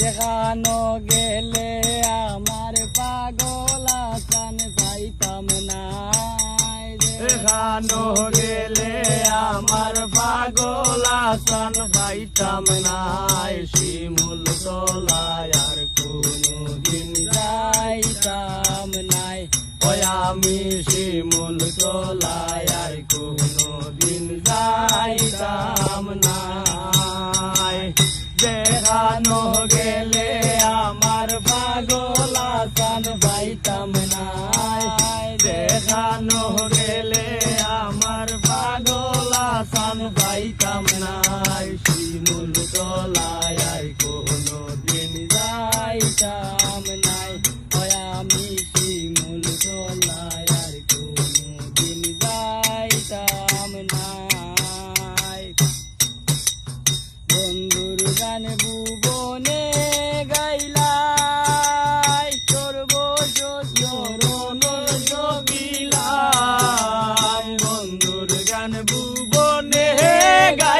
যেখানো গেলে আমার পাগল আসান পাইতাম না এখানো গেলে আমার পাগল আসান পাইতাম নাই। শিমুল তলায় আর কোনো দিন যাইতাম নাই। ওই আমি শিমুল তলায় আর কোনো দিন যাইতাম নাই। পাইতাম নাই দেখানো গেলে আমার পাগল আসান পাইতাম নাই শিমুল তলায় কোনো দিন যাইতাম।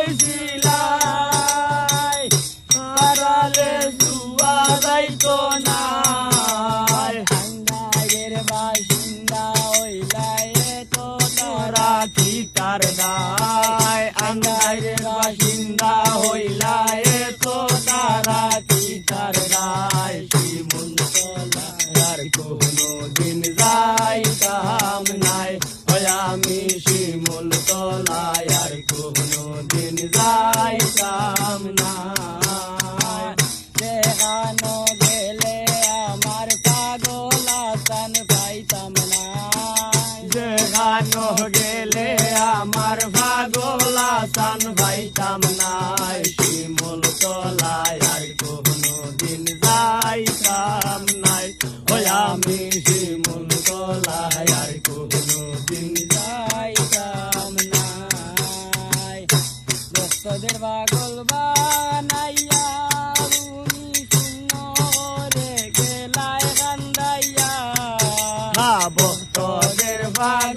না বইছিলাই আর কোনো দিন যাইতাম